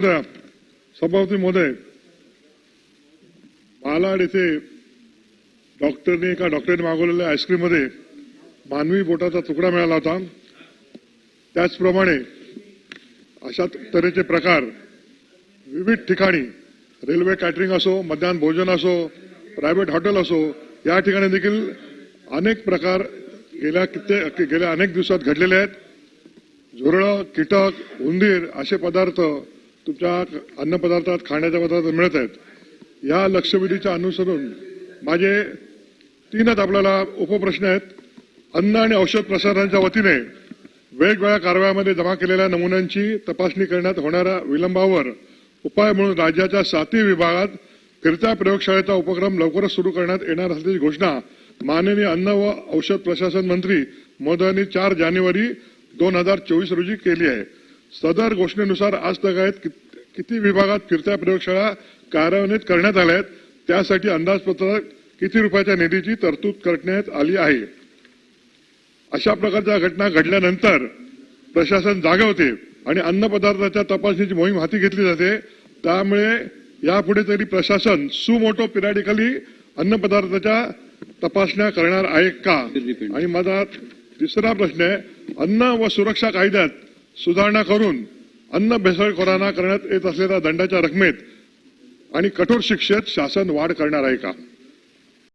सभापती महोदय मालाड येथे डॉक्टरने एका डॉक्टरने मागवलेल्या आईस्क्रीममध्ये मानवी बोटाचा तुकडा मिळाला होता. त्याचप्रमाणे अशा तऱ्हेचे प्रकार विविध ठिकाणी रेल्वे कॅटरिंग असो मध्यान्ह भोजन असो प्रायव्हेट हॉटेल असो या ठिकाणी देखील अनेक प्रकार गेल्या कित्येक गेल्या अनेक दिवसात घडलेले आहेत. झुरळं कीटक उंदीर असे पदार्थ तुमच्या अन्नपदार्थात खाण्याच्या पदार्थात मिळत आहेत. या लक्षवेधीच्या अनुसरून माझे तीनच आपल्याला उपप्रश्न आहेत. अन्न आणि औषध प्रशासनाच्या वतीने वेगवेगळ्या कारवायामध्ये जमा केलेल्या नमुन्यांची तपासणी करण्यात होणाऱ्या विलंबावर उपाय म्हणून राज्याच्या सातही विभागात फिरत्या प्रयोगशाळेचा उपक्रम लवकरच सुरू करण्यात येणार असल्याची घोषणा माननीय अन्न व औषध प्रशासन मंत्री महोदयांनी चार जानेवारी दोन हजार चोवीस रोजी केली आहे. सदर घोषणेनुसार आज तगायत कित- किती विभागात फिरत्या प्रयोगशाळा कार्यान्वित करण्यात आल्या आहेत त्यासाठी अंदाजपत्रक किती रुपयाच्या निधीची तरतूद करण्यात आली आहे. अशा प्रकारच्या घटना घडल्यानंतर प्रशासन जागे होते आणि अन्न पदार्थाच्या तपासणीची मोहीम हाती घेतली जाते. त्यामुळे यापुढे तरी प्रशासन सुमोटो पिरियडिकली अन्न पदार्थाच्या तपासण्या करणार आहे का? आणि माझा तिसरा प्रश्न आहे अन्न व सुरक्षा कायद्यात सुधारणा करून अन्न भेसळखोरांना करण्यात येत असलेल्या दंडाच्या रकमेत आणि कठोर शिक्षेत शासन वाढ करणार आहे का?